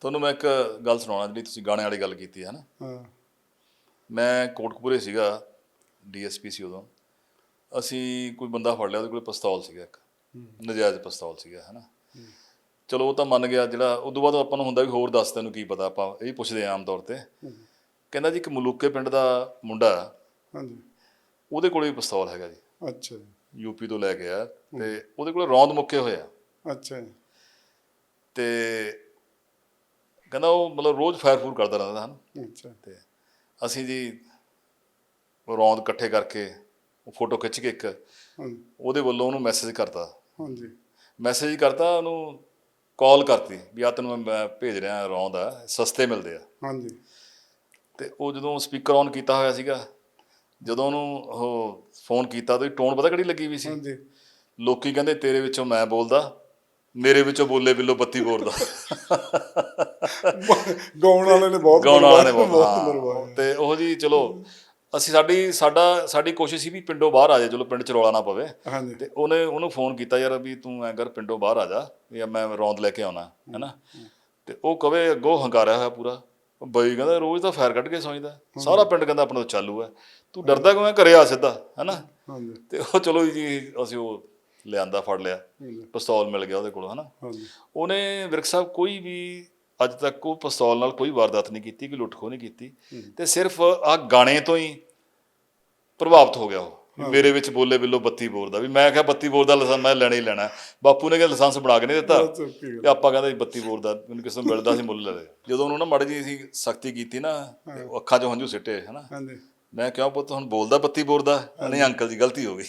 ਤੁਹਾਨੂੰ ਮੈਂ ਇੱਕ ਗੱਲ ਸੁਣਾਉਣਾ ਜਿਹੜੀ ਤੁਸੀਂ ਗਾਣੇ ਵਾਲੀ ਗੱਲ ਕੀਤੀ ਹੈ ਨਾ। ਹਾਂ। ਮੈਂ ਕੋਟਕਪੂਰੇ ਸੀਗਾ ਡੀਐਸਪੀ ਸੀ ਉਦੋਂ। ਅਸੀਂ ਕੋਈ ਬੰਦਾ ਫੜ ਲਿਆ ਉਹਦੇ ਕੋਲ ਪਿਸਤੌਲ ਸੀਗਾ ਇੱਕ। ਨਜਾਇਜ਼ ਪਿਸਤੌਲ ਸੀਗਾ ਹਨਾ ਚਲੋ ਉਹ ਤਾਂ ਮੰਨ ਗਿਆ ਜਿਹੜਾ ਉਦੋਂ ਬਾਅਦ ਆਪਾਂ ਨੂੰ ਹੁੰਦਾ ਵੀ ਹੋਰ ਦੱਸ ਤੈਨੂੰ ਕੀ ਪਤਾ ਆਪਾਂ ਇਹ ਪੁੱਛਦੇ ਆਮ ਤੌਰ ਤੇ। ਕਹਿੰਦਾ ਜੀ ਇੱਕ ਮਲੂਕੇ ਪਿੰਡ ਦਾ ਮੁੰਡਾ ਹਾਂਜੀ। ਉਹਦੇ ਕੋਲੇ ਵੀ ਪਿਸਤੌਲ ਹੈਗਾ ਜੀ। ਅੱਛਾ ਜੀ। ਯੂਪੀ ਤੋਂ ਲੈ ਕੇ ਆ ਤੇ ਉਹਦੇ ਕੋਲੇ ਰੌਂਦ ਮੁੱਕੇ ਹੋਏ ਆ। ਅੱਛਾ ਜੀ। ਤੇ ਕਹਿੰਦਾ ਉਹ ਮਤਲਬ ਰੋਜ਼ ਫਾਇਰ ਫੂਰ ਕਰਦਾ ਰਹਿੰਦਾ ਹਨ। ਅੱਛਾ। ਤੇ ਅਸੀਂ ਜੀ ਰੌਂਦ ਇਕੱਠੇ ਕਰਕੇ ਉਹ ਫੋਟੋ ਖਿੱਚ ਕੇ ਇੱਕ ਉਹਦੇ ਵੱਲੋਂ ਉਹਨੂੰ ਮੈਸੇਜ ਕਰਤਾ। ਹਾਂਜੀ। ਮੈਸੇਜ ਕਰਤਾ ਉਹਨੂੰ ਕਾਲ ਕਰਤੀ ਵੀ ਆ ਤੈਨੂੰ ਮੈਂ ਭੇਜ ਰਿਹਾ ਰੌਂਦ ਆ ਸਸਤੇ ਮਿਲਦੇ ਆ। ਹਾਂਜੀ। ਤੇ ਉਹ ਜਦੋਂ ਸਪੀਕਰ ਔਨ ਕੀਤਾ ਹੋਇਆ ਸੀਗਾ ਜਦੋਂ ਉਹਨੂੰ ਉਹ ਫੋਨ ਕੀਤਾ ਉਹਦੀ ਟੋਨ ਪਤਾ ਕਿਹੜੀ ਲੱਗੀ ਵੀ ਸੀ? ਹਾਂਜੀ। ਲੋਕੀ ਕਹਿੰਦੇ ਤੇਰੇ ਵਿੱਚੋਂ ਮੈਂ ਬੋਲਦਾ ਮੇਰੇ ਵਿੱਚੋਂ ਬੋਲੇ ਬਿੱਲੋ ਬੱਤੀ ਬੋਲਦਾ ਗਾਉਣ ਵਾਲੇ ਨੇ ਬਹੁਤ ਗਾਉਣ ਵਾਲਿਆਂ ਨੇ ਬਹੁਤ ਤੇ ਉਹ ਜੀ ਚਲੋ ਅਸੀਂ ਸਾਡੀ ਸਾਡਾ ਸਾਡੀ ਕੋਸ਼ਿਸ਼ ਸੀ ਵੀ ਪਿੰਡੋਂ ਬਾਹਰ ਆ ਜਾਏ ਚਲੋ ਪਿੰਡ ਚ ਰੌਲਾ ਨਾ ਪਵੇ। ਤੇ ਉਹਨੇ ਉਹਨੂੰ ਫੋਨ ਕੀਤਾ ਯਾਰ ਵੀ ਤੂੰ ਐਂ ਕਰ ਪਿੰਡੋਂ ਬਾਹਰ ਆ ਜਾ ਵੀ ਮੈਂ ਰੌਂਦ ਲੈ ਕੇ ਆਉਣਾ ਹੈਨਾ? ਤੇ ਉਹ ਕਵੇ ਅੱਗੋਂ ਹੰਕਾਰਿਆ ਹੋਇਆ ਪੂਰਾ। ਬਈ ਕਹਿੰਦਾ ਰੋਜ਼ ਤਾਂ ਫਾਇਰ ਕੱਢ ਕੇ ਸੌਂਦਾ ਸਾਰਾ ਪਿੰਡ ਕਹਿੰਦਾ ਆਪਣਾ ਚਾਲੂ ਹੈ। ਤੂੰ ਡਰਦਾ ਕਿਉਂ ਐ ਘਰੇ ਆ ਸਿੱਧਾ ਹੈਨਾ? ਹਾਂਜੀ। ਤੇ ਉਹ ਚਲੋ ਜੀ ਅਸੀਂ ਉਹ ਲਿਆਂਦਾ ਫੜ ਲਿਆ ਪਿਸਤੌਲ ਮਿਲ ਗਿਆ ਉਹਦੇ ਕੋਲ ਹਨਾ? ਉਹਨੇ ਵਿਰਕ ਸਾਹਿਬ ਕੋਈ ਵੀ ਅੱਜ ਤੱਕ ਉਹ ਪਿਸਤੌਲ ਨਾਲ ਕੋਈ ਵਾਰਦਾਤ ਨਹੀਂ ਕੀਤੀ ਕਿ ਲੁੱਟ ਖੋਹ ਨਹੀਂ ਕੀਤੀ। ਤੇ ਸਿਰਫ ਆ ਗਾਣੇ ਤੋਂ ਹੀ ਪ੍ਰਭਾਵਿਤ ਹੋ ਗਿਆ ਉਹ ਮੇਰੇ ਵਿੱਚ ਬੋਲੇ ਬਿੱਲੋ ਬੱਤੀ ਬੋਰਦਾ ਵੀ ਮੈਂ ਕਿਹਾ ਬੱਤੀ ਬੋਰ ਦਾ ਲਾਇਸੈਂਸ ਮੈਂ ਲੈਣਾ ਹੀ ਲੈਣਾ। ਬਾਪੂ ਨੇ ਕਿਹਾ ਲਾਇਸੈਂਸ ਬਣਾ ਕੇ ਨਹੀਂ ਦਿੱਤਾ। ਤੇ ਆਪਾਂ ਕਹਿੰਦਾ ਬੱਤੀ ਬੋਰ ਦਾ ਮੈਨੂੰ ਕਿਸੇ ਨੂੰ ਮਿਲਦਾ ਸੀ ਮੁੱਲ ਲੈ ਲੈ ਜਦੋਂ ਉਹਨੂੰ ਨਾ ਮੜ ਜੀ ਸੀ ਸਖਤੀ ਕੀਤੀ ਨਾ ਉਹ ਅੱਖਾਂ 'ਚੋਂ ਹੰਝੂ ਸਿੱਟੇ ਹਨਾ? ਮੈਂ ਕਿਹਾ ਪੁੱਤ ਹੁਣ ਬੋਲਦਾ ਬੱਤੀ ਬੋਰ ਦਾ? ਨਹੀਂ ਅੰਕਲ ਜੀ ਗਲਤੀ ਹੋ ਗਈ।